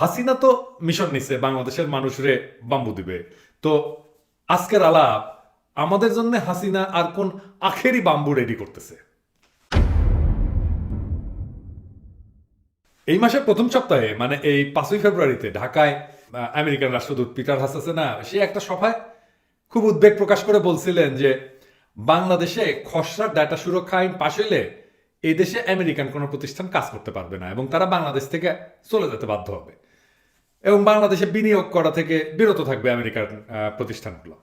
হাসিনা তো মিশন নিছে, বাংলাদেশের মানুষরে বাম্বু দিবে। তো আজকের আলাপ, আমাদের জন্য হাসিনা আর কোন আখেরি বাম্বু রেডি করতেছে? এই মাসের প্রথম সপ্তাহে মানে এই পাঁচই ফেব্রুয়ারিতে ঢাকায় আমেরিকান রাষ্ট্রদূত পিটার হাসাসেনা সে একটা সভায় খুব উদ্বেগ প্রকাশ করে বলছিলেন যে, বাংলাদেশে খসড়া ডাটা সুরক্ষা আইন পাশ হইলে এই দেশে আমেরিকান কোনো প্রতিষ্ঠান কাজ করতে পারবে না এবং তারা বাংলাদেশ থেকে চলে যেতে বাধ্য হবে। এবং বাংলাদেশে বিনিয়োগ করা থেকে বিরত থাকবে আমেরিকার প্রতিষ্ঠানগুলো।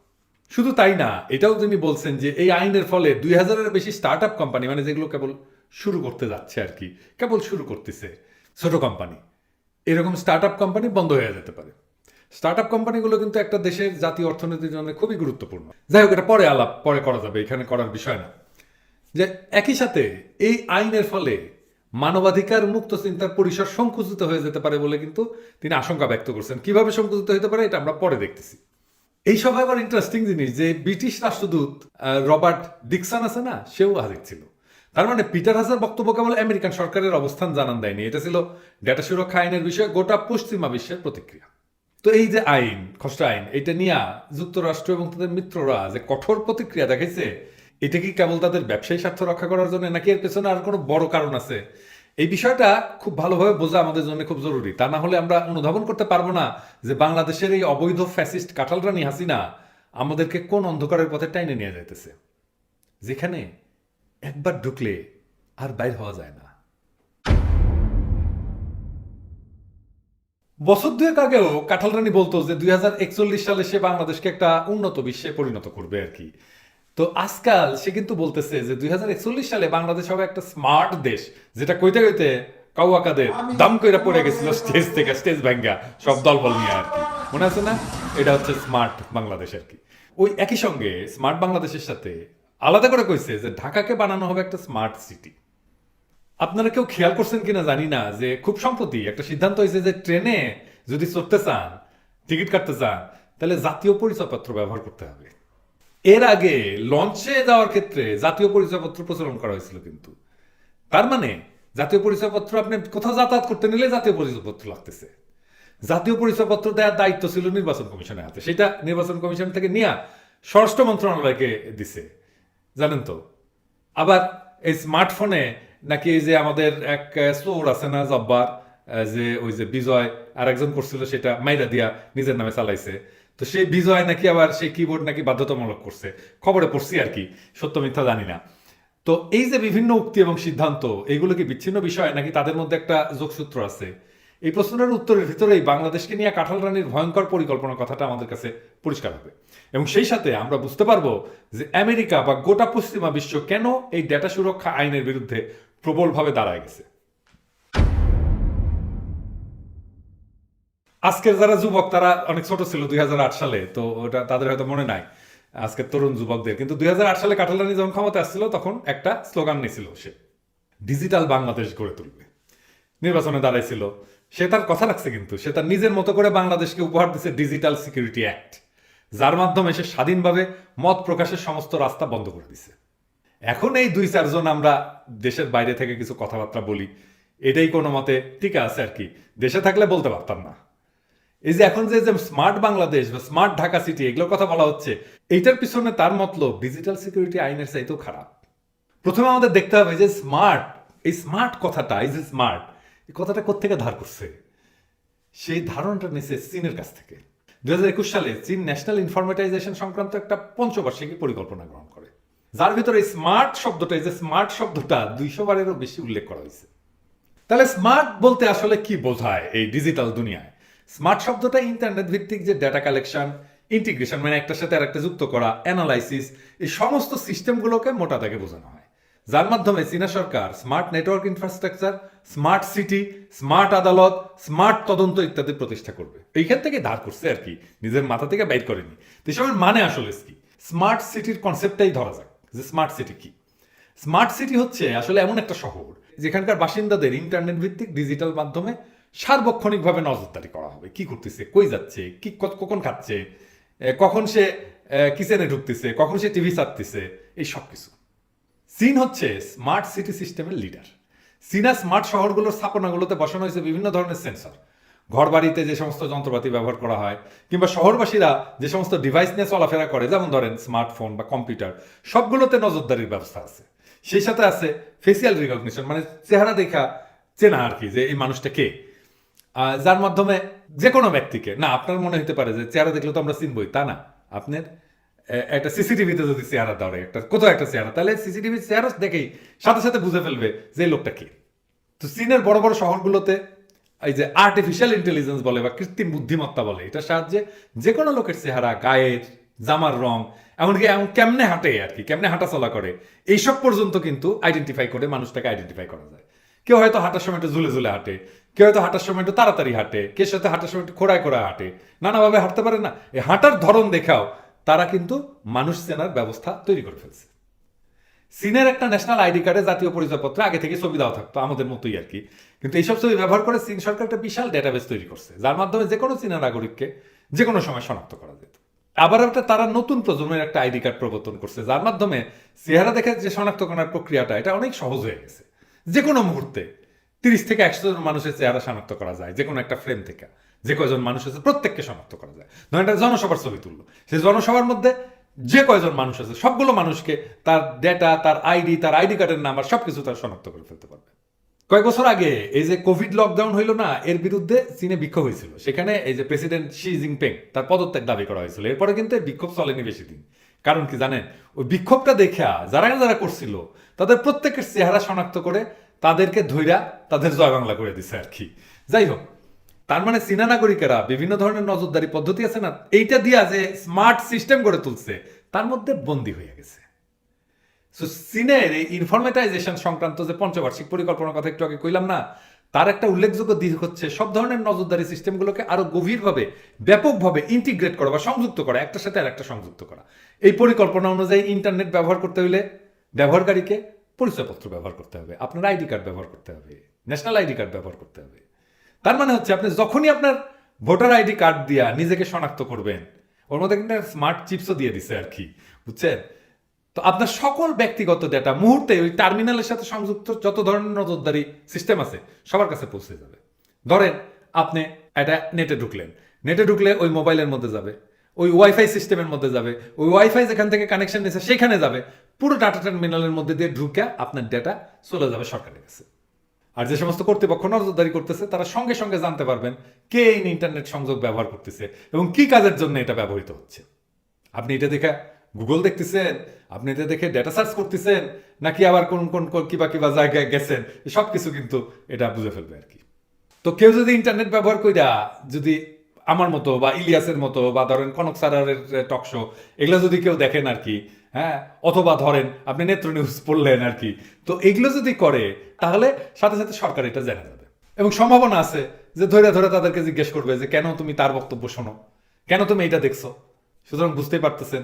শুধু তাই না, এটাও তিনি বলছেন যে এই আইনের ফলে দুই হাজারের বেশি স্টার্ট আপ কোম্পানি মানে যেগুলো কেবল শুরু করতে যাচ্ছে আর কি, কেবল শুরু করতেছে, ছোট কোম্পানি এরকম স্টার্ট আপ কোম্পানি বন্ধ হয়ে যেতে পারে। স্টার্ট আপ কোম্পানিগুলো কিন্তু একটা দেশের জাতীয় অর্থনীতির জন্য খুবই গুরুত্বপূর্ণ। যাই হোক, এটা পরে আলাপ, পরে করা যাবে, এখানে করার বিষয় না। যে একই সাথে এই আইনের ফলে মানবাধিকার মুক্ত চিন্তার পরিসর সংকুচিত হয়ে যেতে পারে বলে কিন্তু তিনি আশঙ্কা ব্যক্ত করছেন। কীভাবে সংকুচিত হতে পারে এটা আমরা পরে দেখতেছি। এই সভায় আবার ইন্টারেস্টিং জিনিস যে ব্রিটিশ রাষ্ট্রদূত রবার্ট ডিকসন আছে না, সেও হাজির ছিল। তার মানে পিটার হাসার বক্তব্য কেবল আমেরিকান সরকারের অবস্থান জানান দেয়নি। এটা ছিল ডেটা সুরক্ষা আইনের বিষয়ে গোটা পশ্চিমা বিশ্বের প্রতিক্রিয়া। তো এই যে আইন, খসড়া আইন, এটা নিয়ে যুক্তরাষ্ট্র এবং তাদের মিত্ররা যে কঠোর প্রতিক্রিয়া দেখাইছে এটা কি কেবল তাদের ব্যবসায়ী স্বার্থ রক্ষা করার জন্য, নাকি এর পেছনে আর কোনো বড় কারণ আছে? এই বিষয়টা খুব ভালোভাবে বোঝা আমাদের জন্য খুব জরুরি। তা না হলে আমরা অনুধাবন করতে পারব না যে বাংলাদেশের এই অবৈধ ফ্যাসিস্ট কাঁঠাল রানী হাসিনা আমাদেরকে কোন অন্ধকারের পথে টাইনে নিয়ে যাইতেছে। যেখানে একবার ঢুকলে আর বাইর হওয়া যায় না। বছর দুয়েক আগেও কাঁঠাল রানী বলতো যে দুই হাজার একচল্লিশ সালে সে বাংলাদেশকে একটা উন্নত বিশ্বে পরিণত করবে আর কি। তো আজকাল সে কিন্তু বলতেছে যে দুই হাজার একচল্লিশ সালে বাংলাদেশ হবে একটা স্মার্ট দেশ যেটা কইতে কইতে কাউয়াকাদের দাম কইরা পড়ে গেছিল স্টেজ থেকে স্টেজ ভাঙ্গা সব দলবল নিয়ে আর কি। মনে আছে না? এটা হচ্ছে স্মার্ট বাংলাদেশ আর কি। ওই একই সঙ্গে স্মার্ট বাংলাদেশের সাথে আলাদা করে কইছে যে ঢাকাকে বানানো হবে একটা স্মার্ট সিটি। আপনারা কেউ খেয়াল করছেন কিনা জানি না যে খুব সম্প্রতি একটা সিদ্ধান্ত হয়েছে যে ট্রেনে যদি চড়তে চান টিকিট কাটতে চান তাহলে জাতীয় পরিচয়পত্র ব্যবহার করতে হবে। এর আগে লঞ্চে যাওয়ার ক্ষেত্রে জাতীয় পরিচয়পত্র প্রচলন করা হয়েছিল কিন্তু। তার মানে জাতীয় পরিচয়পত্র আপনি কোথাও যাতায়াত করতে নিলে জাতীয় পরিচয়পত্র লাগতেছে। জাতীয় পরিচয়পত্র দেওয়ার দায়িত্ব ছিল নির্বাচন কমিশনের হাতে। সেটা নির্বাচন কমিশন থেকে নিয়ে স্বরাষ্ট্র মন্ত্রণালয়কে দিছে। জানেন তো? আবার এই স্মার্টফোনে নাকি যে আমাদের এক সোর আছে না, জব্বার যে ওই যে বিজয় আর একজন করছিল, সেটা মাইরা দিয়া নিজের নামে চালাইছে। তো সেই বিজয় নাকি আবার সেই কিবোর্ড নাকি বাধ্যতামূলক করছে। খবরে পড়ছি আর কি, সত্য মিথ্যা জানি না। তো এই যে বিভিন্ন উক্তি এবং সিদ্ধান্ত, এগুলো কি বিচ্ছিন্ন বিষয় নাকি তাদের মধ্যে একটা যোগসূত্র আছে? এই প্রশ্নের উত্তরের ভিতরেই বাংলাদেশকে নিয়ে কাঁঠাল রানীর ভয়ঙ্কর পরিকল্পনার কথাটা আমাদের কাছে পরিষ্কার হবে। এবং সেই সাথে আমরা বুঝতে পারব যে আমেরিকা বা গোটা পশ্চিমা বিশ্ব কেন এই ডেটা সুরক্ষা আইনের বিরুদ্ধে প্রবলভাবে দাঁড়ায় গেছে। আজকের যারা যুবক, তারা অনেক ছোট ছিল, দুই হাজার আট সালে, তো ওটা তাদের হয়তো মনে নাই। আজকের তরুণ যুবকদের, কিন্তু দুই হাজার আট সালে কাঁঠাল যখন ক্ষমতা আসছিল, তখন একটা স্লোগান নিয়েছিল সে, ডিজিটাল বাংলাদেশ গড়ে তুলবে। নির্বাচনে দাঁড়াইছিল। সে তার কথা রাখছে কিন্তু, সে তার নিজের মতো করে বাংলাদেশকে উপহার দিচ্ছে ডিজিটাল সিকিউরিটি অ্যাক্ট, যার মাধ্যমে সে স্বাধীনভাবে মত প্রকাশের সমস্ত রাস্তা বন্ধ করে দিছে। এখন এই দুই চারজন আমরা দেশের বাইরে থেকে কিছু কথাবার্তা বলি, এটাই কোনো মতে ঠিক আছে আর কি। দেশে থাকলে বলতে পারতাম না। এই যে এখন যে স্মার্ট বাংলাদেশ বা স্মার্ট ঢাকা সিটি এগুলোর কথা বলা হচ্ছে, এইটার পিছনে তার মতলব ডিজিটাল সিকিউরিটি আইনের চাইতেও খারাপ। প্রথমে আমাদের দেখতে হবে যে স্মার্ট এই স্মার্ট কথাটা যে স্মার্ট এই কথাটা কোত্থেকে ধার করছে? সেই ধারণাটা নিয়েছে চীনের কাছ থেকে। দু একুশ সালে চীন ন্যাশনাল ইনফরমেটাইজেশন সংক্রান্ত একটা পঞ্চবার্ষিকী পরিকল্পনা গ্রহণ করে। যার ভিতরে স্মার্ট শব্দটা যে স্মার্ট শব্দটা দুইশো বারেরও বেশি উল্লেখ করা হয়েছে। তাহলে স্মার্ট বলতে আসলে কি বোঝায় এই ডিজিটাল দুনিয়ায়? স্মার্ট শব্দটা ইন্টারনেট ভিত্তিক যে ডেটা কালেকশন ইন্টিগ্রেশন মানে একটার সাথে আরেকটা যুক্ত করা অ্যানালাইসিস এই সমস্ত সিস্টেমগুলোকে মোটা দাগে বোঝানো হয়। যার মাধ্যমে চীনা সরকার smart network infrastructure smart city smart আদালত স্মার্ট তদন্ত ইত্যাদি প্রতিষ্ঠা করবে। এইখান থেকে ধার করছে আর কি, নিজের মাথা থেকে বাইর করেনি। তো এসবের মানে আসলে কি? স্মার্ট সিটির কনসেপ্টটাই ধরা যাক, যে স্মার্ট সিটি কি? স্মার্ট সিটি হচ্ছে আসলে এমন একটা শহর, যেখানকার বাসিন্দাদের ইন্টারনেট ভিত্তিক ডিজিটাল মাধ্যমে সার্বক্ষণিকভাবে নজরদারি করা হবে। কি করতেছে? কই যাচ্ছে? কি কখন খাচ্ছে? কখন সে কিচেনে ঢুকতেছে? কখন সে টিভি চাপতেছে এই সব কিছু। চীন হচ্ছে স্মার্ট সিটি সিস্টেমের লিডার। চীনা স্মার্ট শহরগুলোর স্থাপনাগুলোতে বসানো হয়েছে বিভিন্ন ধরনের সেন্সর। ঘর বাড়িতে যে সমস্ত যন্ত্রপাতি ব্যবহার করা হয়, কিংবা শহরবাসীরা যে সমস্ত ডিভাইস নিয়ে চলাফেরা করে, যেমন ধরেন স্মার্টফোন বা কম্পিউটার সবগুলোতে নজরদারির ব্যবস্থা আছে। সেই সাথে আছে ফেসিয়াল রিকগনিশন মানে চেহারা দেখা চেনা আর কি, যে এই মানুষটা কে? যার মাধ্যমে যে কোনো ব্যক্তিকে, না, আপনার মনে হতে পারে যে চেহারা দেখলে তো আমরা চিনবই, তা না। আপনার একটা সিসিটিভিতে যদি চেহারা ধরে, একটা, কোথাও একটা চেহারা, তাহলে সিসিটিভি চেহারা দেখেই সাথে সাথে বুঝে ফেলবে যে লোকটা কে। তো চীনের বড় বড় শহরগুলোতে এই যে আর্টিফিশিয়াল ইন্টেলিজেন্স বলে বা কৃত্রিম বুদ্ধিমত্তা বলে, এটার সাহায্যে যে কোনো লোকের চেহারা, গায়ের, জামার রং, এমনকি এমন কেমনে হাঁটে আর কি, কেমনে হাঁটা চলা করে, এইসব পর্যন্ত কিন্তু আইডেন্টিফাই করে, মানুষটাকে আইডেন্টিফাই করা যায়। কেউ হয়তো হাঁটার সময় একটু ঝুলে ঝুলে হাঁটে কেউ হয়তো হাঁটার সময় একটু তাড়াতাড়ি হাঁটে কে সাথে হাঁটার সময় একটু খোড়ায় খোড়ায় হাঁটে। নানাভাবে হাঁটতে পারে না। এই হাঁটার ধরন দেখাও, তারা কিন্তু মানুষ চেনার ব্যবস্থা তৈরি করে ফেলছে। চীনের একটা ন্যাশনাল আইডি কার্ডে জাতীয় পরিচয়পত্র আগে থেকে ছবি দেওয়া থাকতো, আমাদের মতোই আর কি। কিন্তু এইসব ছবি ব্যবহার করে চীন সরকার একটা বিশাল ডেটাবেস তৈরি করছে, যার মাধ্যমে যে কোনো চীনা নাগরিককে যে কোনো সময় শনাক্ত করা যেত। আবার একটা তারা নতুন প্রজন্মের একটা আইডি কার্ড প্রবর্তন করছে, যার মাধ্যমে চেহারা দেখে যে শনাক্ত করার প্রক্রিয়াটা, এটা অনেক সহজ হয়ে গেছে। যে কোনো মুহূর্তে তিরিশ থেকে একশো জন মানুষের চেহারা শনাক্ত করা যায়, যে কোনো একটা ফ্রেম থেকে। যে কয়জন মানুষ আছে প্রত্যেককে শনাক্ত করা যায়। ধরেন একটা জনসভার ছবি তুললো। সেই জনসভার মধ্যে যে কয়জন মানুষ আছে, সবগুলো মানুষকে তার ডেটা তার আইডি তার আইডি কার্ডের নাম্বার সবকিছু তার শনাক্ত করে ফেলতে পারবে। কয়েক বছর আগে এই যে কোভিড লকডাউন হইল না, এর বিরুদ্ধে চীনে বিক্ষোভ হয়েছিল। সেখানে এই যে প্রেসিডেন্ট শি জিনপিং তার পদত্যাগ দাবি করা হয়েছিল। এরপরে কিন্তু বিক্ষোভ চলেনি বেশি দিন। কারণ কি জানেন? ওই বিক্ষোভটা দেখা, যারা যারা করছিল, তাদের প্রত্যেকের চেহারা শনাক্ত করে তাদেরকে ধৈরা তাদের জয় বাংলা করে দিছে আর কি। যাই হোক, তার মানে চীনা নাগরিকেরা বিভিন্ন ধরনের নজরদারি পদ্ধতি আছে না, এইটা দিয়া যে স্মার্ট সিস্টেম গড়ে তুলছে, তার মধ্যে বন্দী হয়ে গেছে। সো চীনের এই ইনফরমেটাইজেশন সংক্রান্ত যে পঞ্চবার্ষিক পরিকল্পনার কথা একটু আগে কইলাম না, তার একটা উল্লেখযোগ্য দিক হচ্ছে সব ধরনের নজরদারি সিস্টেমগুলোকে আরও গভীরভাবে, ব্যাপকভাবে ইন্টিগ্রেট করা বা সংযুক্ত করা, একটার সাথে আর একটা সংযুক্ত করা। এই পরিকল্পনা অনুযায়ী ইন্টারনেট ব্যবহার করতে হইলে ব্যবহারকারীকে পরিচয়পত্র ব্যবহার করতে হবে, আপনার আইডি কার্ড ব্যবহার করতে হবে ন্যাশনাল আইডি কার্ড ব্যবহার করতে হবে। তার মানে হচ্ছে আপনি যখনই আপনার ভোটার আইডি কার্ড দিয়া নিজেকে শনাক্ত করবেন, ওর মধ্যে কিন্তু স্মার্ট চিপসও দিয়ে দিছে আর কি, বুঝছেন? তো আপনার সকল ব্যক্তিগত ডেটা মুহূর্তে ওই টার্মিনালের সাথে সংযুক্ত যত ধরনের নজরদারি সিস্টেম আছে, সবার কাছে পৌঁছে যাবে। ধরেন, আপনি এটা নেটে ঢুকলেন নেটে ঢুকলে ওই মোবাইলের মধ্যে যাবে, ওই ওয়াইফাই সিস্টেমের মধ্যে যাবে, ওই ওয়াইফাই যেখান থেকে কানেকশন নিয়েছে সেখানে যাবে পুরো ডাটা টার্মিনালের মধ্যে দিয়ে ঢুকে আপনার ডেটা চলে যাবে সরকারের কাছে। আর যে সমস্ত কর্তৃপক্ষ নজরদারি করতেছে, তারা সঙ্গে সঙ্গে জানতে পারবেন কে এই ইন্টারনেট সংযোগ ব্যবহার করতেছে এবং কি কাজের জন্য এটা ব্যবহৃত হচ্ছে। আপনি এটা দেখে গুগল দেখতেছেন, আপনি এটা দেখে ডেটা সার্চ করতেছেন, নাকি আবার কোন কোন কিবা কিবা জায়গায় গেছেন সব কিছু কিন্তু এটা বুঝে ফেলবে আর কি। তো কেউ যদি ইন্টারনেট ব্যবহার কইরা যদি আমার মতো বা ইলিয়াসের মতো বা ধরেন কনক সারারের টক শো এগুলো যদি কেউ দেখেন আর কি হ্যাঁ অথবা ধরেন আপনি নেত্র নিউজ পড়লেন আর কি। তো এগুলো যদি করে, তাহলে সাথে সাথে সরকার এটা জানা যাবে। এবং সম্ভাবনা আছে যে ধরে ধরে তাদেরকে জিজ্ঞেস করবে যে, কেন তুমি তার বক্তব্য শোনো? কেন তুমি এটা দেখছ? সুতরাং বুঝতেই পারতেছেন।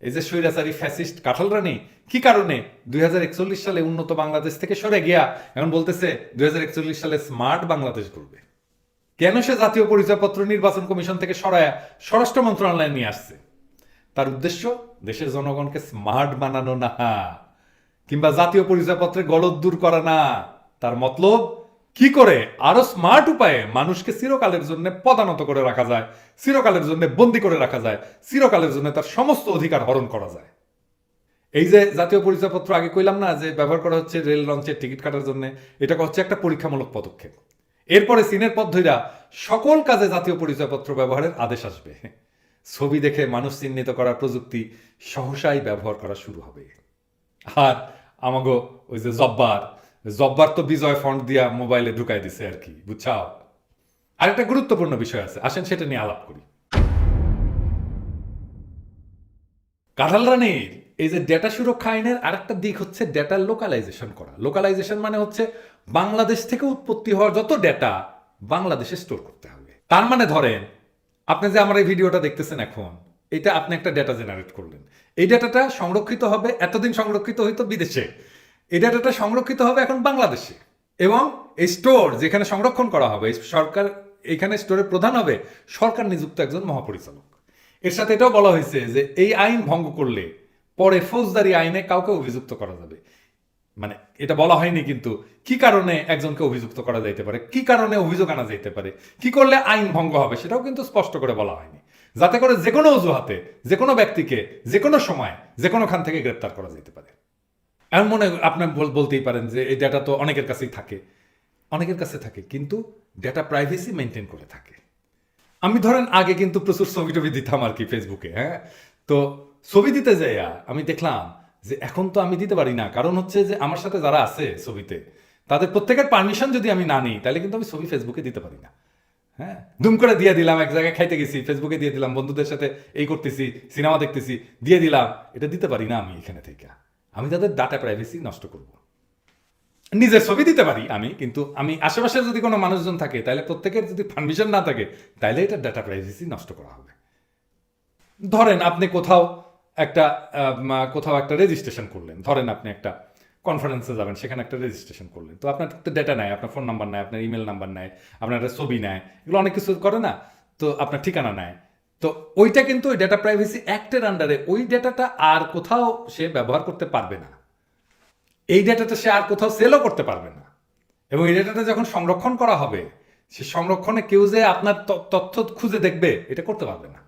এই যে স্বৈরাচারী ফ্যাসিস্ট কাঁঠাল রানী, কি কারণে দুই হাজার একচল্লিশ সালে উন্নত বাংলাদেশ থেকে সরে গিয়া এখন বলতেছে, দুই হাজার একচল্লিশ সালে স্মার্ট বাংলাদেশ করবে কেন সে জাতীয় পরিচয়পত্র নির্বাচন কমিশন থেকে সরায়া স্বরাষ্ট্র মন্ত্রণালয়ে নিয়ে আসছে? তার উদ্দেশ্য, দেশের জনগণকে স্মার্ট বানানো না। কিংবা জাতীয় পরিচয়পত্রে গলদ দূর করা না। তার মতলব, কি করে আরও স্মার্ট উপায়ে মানুষকে চিরকালের জন্য পদানত করে রাখা যায়, চিরকালের জন্য বন্দি করে রাখা যায়, চিরকালের জন্য তার সমস্ত অধিকার হরণ করা যায়। এই যে জাতীয় পরিচয়পত্র আগে কইলাম না, যে ব্যবহার করা হচ্ছে রেল লঞ্চের টিকিট কাটার জন্য, এটা হচ্ছে একটা পরীক্ষামূলক পদক্ষেপ। এরপরে চীনের পদ্ধতিরা সকল কাজে জাতীয় পরিচয়পত্র ব্যবহারের আদেশ আসবে। ছবি দেখে মানুষ চিহ্নিত করার প্রযুক্তি সহসাই ব্যবহার করা শুরু হবে। আর আমাগো ওই যে জব্বার জব্বার তো বিজয় ফন্ট দিয়া মোবাইলে ঢুকাই দিছে আর কি, বুঝছাও? আরেকটা গুরুত্বপূর্ণ বিষয় আছে, আসেন সেটা নিয়ে আলাপ করি। কাঁঠাল রানীর, এই যে ডেটা সুরক্ষা আইনের আরেকটা দিক হচ্ছে ডেটা লোকালাইজেশন করা। লোকালাইজেশন মানে হচ্ছে বাংলাদেশ থেকে উৎপত্তি হওয়ার যত ডেটা বাংলাদেশে স্টোর করতে হবে। তার মানে ধরেন আপনি যে আমার এই ভিডিওটা দেখতেছেন এখন, এটা আপনি একটা ডেটা জেনারেট করলেন। এই ডেটাটা সংরক্ষিত হবে, এতদিন সংরক্ষিত হইতো বিদেশে। এই ডেটাটা সংরক্ষিত হবে এখন বাংলাদেশে। এবং এই স্টোর যেখানে সংরক্ষণ করা হবে সরকার, এখানে স্টোরের প্রধান হবে সরকার নিযুক্ত একজন মহাপরিচালক। এর সাথে এটাও বলা হয়েছে যে এই আইন ভঙ্গ করলে পরে ফৌজদারি আইনে কাউকে অভিযুক্ত করা যাবে। মানে এটা বলা হয়নি কিন্তু, কি কারণে একজনকে অভিযুক্ত করা যাইতে পারে? কি কারণে অভিযোগ আনা যাইতে পারে? কি করলে আইন ভঙ্গ হবে? সেটাও কিন্তু স্পষ্ট করে বলা হয়নি। যাতে করে যে কোনো অজুহাতে, যে কোনো ব্যক্তিকে, যে কোনো সময়, যে কোনো খান থেকে গ্রেপ্তার করা যেতে পারে। এমন মনে আপনি বল- বলতেই পারেন যে এই ডেটা তো অনেকের কাছেই থাকে। অনেকের কাছে থাকে, কিন্তু ডেটা প্রাইভেসি মেনটেন করে থাকে। আমি ধরেন আগে কিন্তু প্রচুর ছবি টবি দিতাম আর কি ফেসবুকে হ্যাঁ? তো ছবি দিতে যাইয়া আমি দেখলাম যে এখন তো আমি দিতে পারি না। কারণ হচ্ছে যে আমার সাথে যারা আছে ছবিতে, তাদের প্রত্যেকের পারমিশন যদি আমি না নিই, তাহলে কিন্তু আমি ছবি ফেসবুকে দিতে পারি না। হ্যাঁ? দুম করে দিয়ে দিলাম, এক জায়গায় খাইতে গেছি ফেসবুকে দিয়ে দিলাম, বন্ধুদের সাথে এই করতেছি, সিনেমা দেখতেছি, দিয়ে দিলাম। এটা দিতে পারি না আমি এখানে থেকে। আমি তাদের ডাটা প্রাইভেসি নষ্ট করব। নিজের ছবি দিতে পারি আমি, কিন্তু আমি আশেপাশে যদি কোনো মানুষজন থাকে, তাহলে প্রত্যেকের যদি পারমিশন না থাকে, তাহলে এটা ডাটা প্রাইভেসি নষ্ট করা হবে। ধরেন আপনি কোথাও একটা কোথাও একটা রেজিস্ট্রেশন করলেন। ধরেন আপনি একটা কনফারেন্সে যাবেন, সেখানে একটা রেজিস্ট্রেশন করলেন। তো আপনার তো ডেটা নেয় আপনার ফোন নাম্বার নেয় আপনার ইমেল নাম্বার নেয় আপনার একটা ছবি নেয় এগুলো অনেক কিছু করে না? তো আপনার ঠিকানা নেয় তো ওইটা কিন্তু ওই ডেটা প্রাইভেসি অ্যাক্টের আন্ডারে ওই ডেটাটা আর কোথাও সে ব্যবহার করতে পারবে না। এই ডেটাটা সে আর কোথাও সেলও করতে পারবে না। এবং এই ডেটাটা যখন সংরক্ষণ করা হবে, সে সংরক্ষণে কেউ যে আপনার তথ্য খুঁজে দেখবে, এটা করতে পারবে না।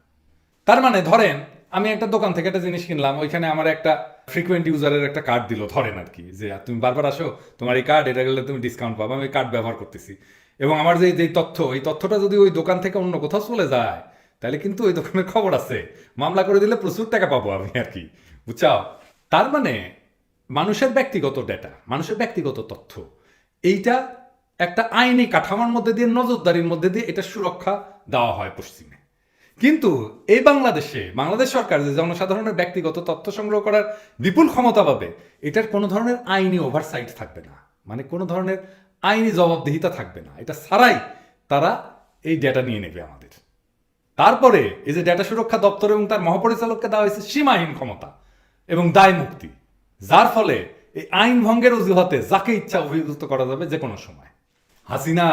তার মানে ধরেন আমি একটা দোকান থেকে একটা জিনিস কিনলাম, ওইখানে আমার একটা ফ্রিকোয়েন্ট ইউজারের একটা কার্ড দিল, ধরেন আর কি, যে তুমি বারবার আসো, তোমার এই কার্ড এটা গেলে তুমি ডিসকাউন্ট পাবো, আমি কার্ড ব্যবহার করতেছি। এবং আমার যে যে তথ্য, এই তথ্যটা যদি ওই দোকান থেকে অন্য কোথাও চলে যায়, তাহলে কিন্তু ওই দোকানের খবর আছে। মামলা করে দিলে প্রচুর টাকা পাবো আমি আর কি, বুঝছাও? তার মানে মানুষের ব্যক্তিগত ডেটা মানুষের ব্যক্তিগত তথ্য, এইটা একটা আইনি কাঠামোর মধ্যে দিয়ে, নজরদারির মধ্যে দিয়ে এটা সুরক্ষা দেওয়া হয় পশ্চিমে। কিন্তু এই বাংলাদেশে, বাংলাদেশ সরকার যে জনসাধারণের ব্যক্তিগত তথ্য সংগ্রহ করার বিপুল ক্ষমতা পাবে, এটার কোনো ধরনের আইনি ওভারসাইট থাকবে না। মানে কোনো ধরনের আইনি জবাবদিহিতা থাকবে না। এটা ছাড়াই তারা এই ডেটা নিয়ে নেবে আমাদের। তারপরে এই যে ডেটা সুরক্ষা দপ্তর এবং তার মহাপরিচালককে দেওয়া হয়েছে সীমাহীন ক্ষমতা এবং দায় মুক্তি, যার ফলে এই আইন ভঙ্গের অজুহাতে যাকে ইচ্ছা অভিযুক্ত করা যাবে যে কোনো সময়। হাসিনা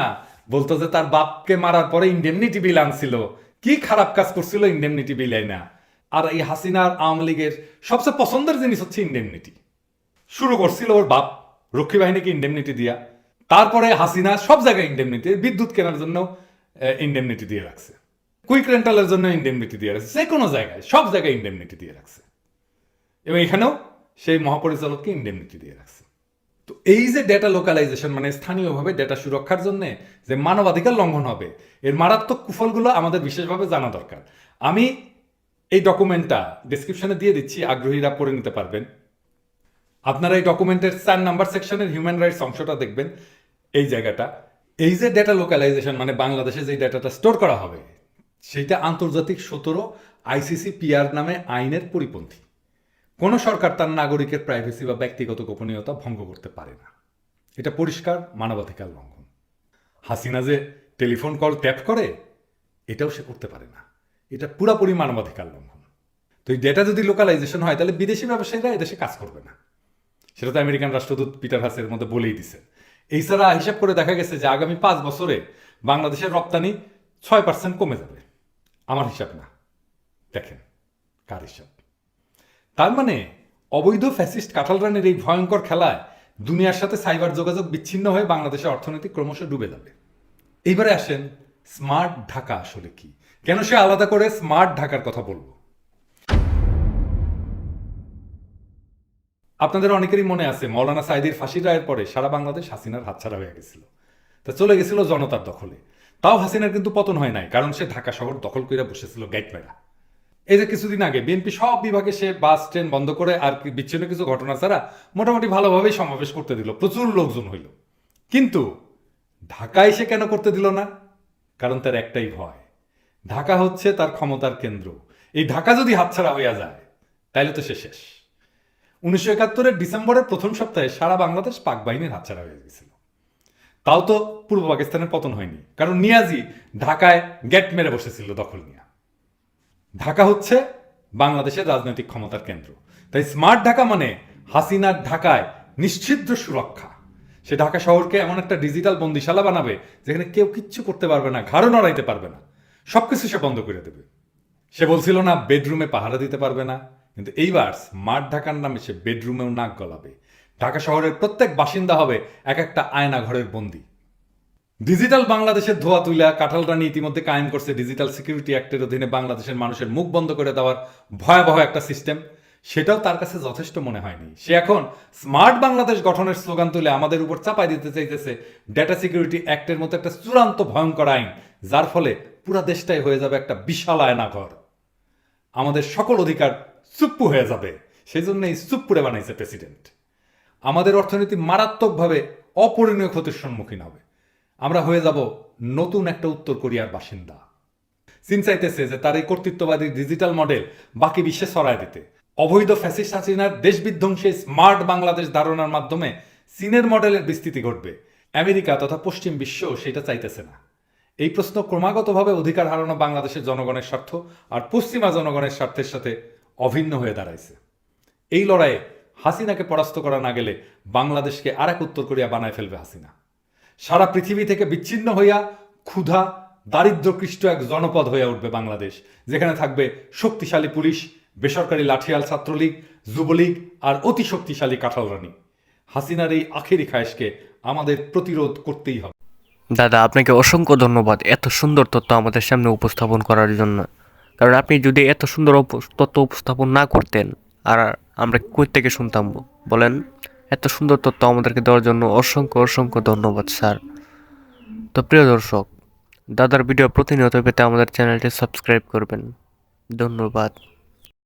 বলতো যে তার বাপকে মারার পরে ইন্ডেমনিটি বিল আনছিল কি খারাপ কাজ করছিল ইন্ডেমনিটি বিল না? আর এই হাসিনার আওয়ামী লীগের সবচেয়ে পছন্দের জিনিস হচ্ছে ইন্ডেমনিটি শুরু করছিল ওর বাপ, রক্ষী বাহিনীকে ইন্ডেমনিটি দিয়া। তারপরে হাসিনা সব জায়গায় ইন্ডেমনিটি বিদ্যুৎ কেনার জন্য ইন্ডেমনিটি দিয়ে রাখছে। কুইক রেন্টালের জন্য ইন্ডেমনিটি দিয়ে রাখছে। যে কোনো জায়গায়, সব জায়গায় ইন্ডেমনিটি দিয়ে রাখছে। এবং এখানেও সেই মহাপরিচালককে ইন্ডেমনিটি দিয়ে রাখছে। তো এই যে ডেটা লোকালাইজেশন মানে স্থানীয়ভাবে ডেটা সুরক্ষার জন্য যে মানবাধিকার লঙ্ঘন হবে, এর মারাত্মক কুফলগুলো আমাদের বিশেষভাবে জানা দরকার। আমি এই ডকুমেন্টটা ডিসক্রিপশনে দিয়ে দিচ্ছি, আগ্রহীরা পড়ে নিতে পারবেন। আপনারা এই ডকুমেন্টের চার নাম্বার সেকশনের হিউম্যান রাইটস অংশটা দেখবেন, এই জায়গাটা। এই যে ডেটা লোকালাইজেশন মানে বাংলাদেশে যে ডেটাটা স্টোর করা হবে, সেটা আন্তর্জাতিক সতেরো আইসিসি পিআর নামে আইনের পরিপন্থী। কোনো সরকার তার নাগরিকের প্রাইভেসি বা ব্যক্তিগত গোপনীয়তা ভঙ্গ করতে পারে না। এটা পরিষ্কার মানবাধিকার লঙ্ঘন। হাসিনা যে টেলিফোন কল ট্যাপ করে, এটাও সে করতে পারে না। এটা পুরাপুরি মানবাধিকার লঙ্ঘন। তো এই ডেটা যদি লোকালাইজেশন হয়, তাহলে বিদেশি ব্যবসায়ীরা এদেশে কাজ করবে না। সেটা তো আমেরিকান রাষ্ট্রদূত পিটার হাসের মধ্যে বলেই দিছেন এই ছাড়া হিসাব করে দেখা গেছে যে আগামী পাঁচ বছরে বাংলাদেশের রপ্তানি ছয় পার্সেন্ট কমে যাবে। আমার হিসাব না। দেখেন, কার হিসাব? তার মানে অবৈধ ফ্যাসিস্ট কাঁঠাল রানের এই ভয়ঙ্কর খেলায় দুনিয়ার সাথে সাইবার যোগাযোগ বিচ্ছিন্ন হয়ে বাংলাদেশের অর্থনীতি ক্রমশ ডুবে যাবে। এইবারে আসেন স্মার্ট ঢাকা আসলে কি? কেন সে আলাদা করে স্মার্ট ঢাকার কথা বলব? আপনাদের অনেকেরই মনে আছে, মৌলানা সাইদির ফাঁসির রায়ের পরে সারা বাংলাদেশ হাসিনার হাতছাড়া হয়ে গেছিল। তা চলে গেছিল জনতার দখলে। তাও হাসিনার কিন্তু পতন হয় নাই, কারণ সে ঢাকা শহর দখল করে বসেছিল গেটমেরা। এই যে কিছুদিন আগে বিএনপি সব বিভাগে সে বাস, ট্রেন বন্ধ করে আর বিচ্ছিন্ন কিছু ঘটনা ছাড়া মোটামুটি ভালোভাবেই সমাবেশ করতে দিল, প্রচুর লোকজন হইল। কিন্তু ঢাকায় সে কেন করতে দিল না? কারণ তার একটাই ভয়, ঢাকা হচ্ছে তার ক্ষমতার কেন্দ্র। এই ঢাকা যদি হাতছাড়া হইয়া যায়, তাইলে তো সে শেষ। উনিশশো একাত্তরের ডিসেম্বরের প্রথম সপ্তাহে সারা বাংলাদেশ পাক বাহিনীর হাতছাড়া হয়ে গেছিল। তাও তো পূর্ব পাকিস্তানের পতন হয়নি, কারণ নিয়াজি ঢাকায় গেট মেরে বসেছিল দখল নিয়ে। ঢাকা হচ্ছে বাংলাদেশের রাজনৈতিক ক্ষমতার কেন্দ্র। তাই স্মার্ট ঢাকা মানে হাসিনার ঢাকায় নিশ্চিদ্র সুরক্ষা। সে ঢাকা শহরকে এমন একটা ডিজিটাল বন্দিশালা বানাবে যেখানে কেউ কিচ্ছু করতে পারবে না, ঘাড়ও নড়াইতে পারবে না। সবকিছু সে বন্ধ করে দেবে। সে বলছিল না, বেডরুমে পাহারা দিতে পারবে না। কিন্তু এইবার স্মার্ট ঢাকার নামে সে বেডরুমেও নাক গলাবে। ঢাকা শহরের প্রত্যেক বাসিন্দা হবে এক একটা আয়না ঘরের বন্দী। ডিজিটাল বাংলাদেশের ধোয়া তুলা কাঁঠালরানি ইতিমধ্যে কায়েম করছে ডিজিটাল সিকিউরিটি অ্যাক্টের অধীনে বাংলাদেশের মানুষের মুখ বন্ধ করে দেওয়ার ভয়াবহ একটা সিস্টেম। সেটাও তার কাছে যথেষ্ট মনে হয়নি। সে এখন স্মার্ট বাংলাদেশ গঠনের স্লোগান তুলে আমাদের উপর চাপাই দিতে চাইতেছে ডেটা সিকিউরিটি অ্যাক্টের মতো একটা চূড়ান্ত ভয়ঙ্কর আইন, যার ফলে পুরা দেশটাই হয়ে যাবে একটা বিশাল আয়নাঘর। আমাদের সকল অধিকার চুপ্পু হয়ে যাবে। সেই জন্য এই চুপ্পুরে বানাইছে প্রেসিডেন্ট। আমাদের অর্থনীতি মারাত্মকভাবে অপরিণীয় ক্ষতির সম্মুখীন হবে। আমরা হয়ে যাব নতুন একটা উত্তর কোরিয়ার বাসিন্দা। চীন চাইতেছে যে তার এই কর্তৃত্ববাদী ডিজিটাল মডেল বাকি বিশ্বে ছড়ায় দিতে। অবৈধ ফ্যাসিস্ট হাসিনার দেশ বিধ্বংসী স্মার্ট বাংলাদেশ ধারণার মাধ্যমে চীনের মডেলের বিস্তৃতি ঘটবে। আমেরিকা তথা পশ্চিম বিশ্ব সেটা চাইতেছে না। এই প্রশ্ন ক্রমাগতভাবে অধিকার হারানো বাংলাদেশের জনগণের স্বার্থ আর পশ্চিমা জনগণের স্বার্থের সাথে অভিন্ন হয়ে দাঁড়াইছে। এই লড়াইয়ে হাসিনাকে পরাস্ত করা না গেলে বাংলাদেশকে আর এক উত্তর কোরিয়া বানায় ফেলবে হাসিনা। সারা পৃথিবী থেকে বিচ্ছিন্ন হইয়া ক্ষুধা দারিদ্রকৃষ্ট এক জনপদ হয়ে উঠবে বাংলাদেশ, যেখানে থাকবে শক্তিশালী পুলিশ, বেসরকারি লাঠিয়াল ছাত্রলীগ, যুবলীগ আর অতি শক্তিশালী কাঁঠালরানী হাসিনার এই আখেরি খায়েশকে আমাদের প্রতিরোধ করতেই হবে। দাদা, আপনাকে অসংখ্য ধন্যবাদ এত সুন্দর তথ্য আমাদের সামনে উপস্থাপন করার জন্য। কারণ আপনি যদি এত সুন্দর তথ্য উপস্থাপন না করতেন, আর আমরা কই থেকে শুনতাম, বলেন? এত সুন্দর তথ্য আমাদেরকে দেওয়ার জন্য অসংখ্য অসংখ্য ধন্যবাদ, স্যার। তো প্রিয় দর্শক, দাদার ভিডিও প্রতিনিয়ত পেতে আমাদের চ্যানেলটি সাবস্ক্রাইব করবেন। ধন্যবাদ।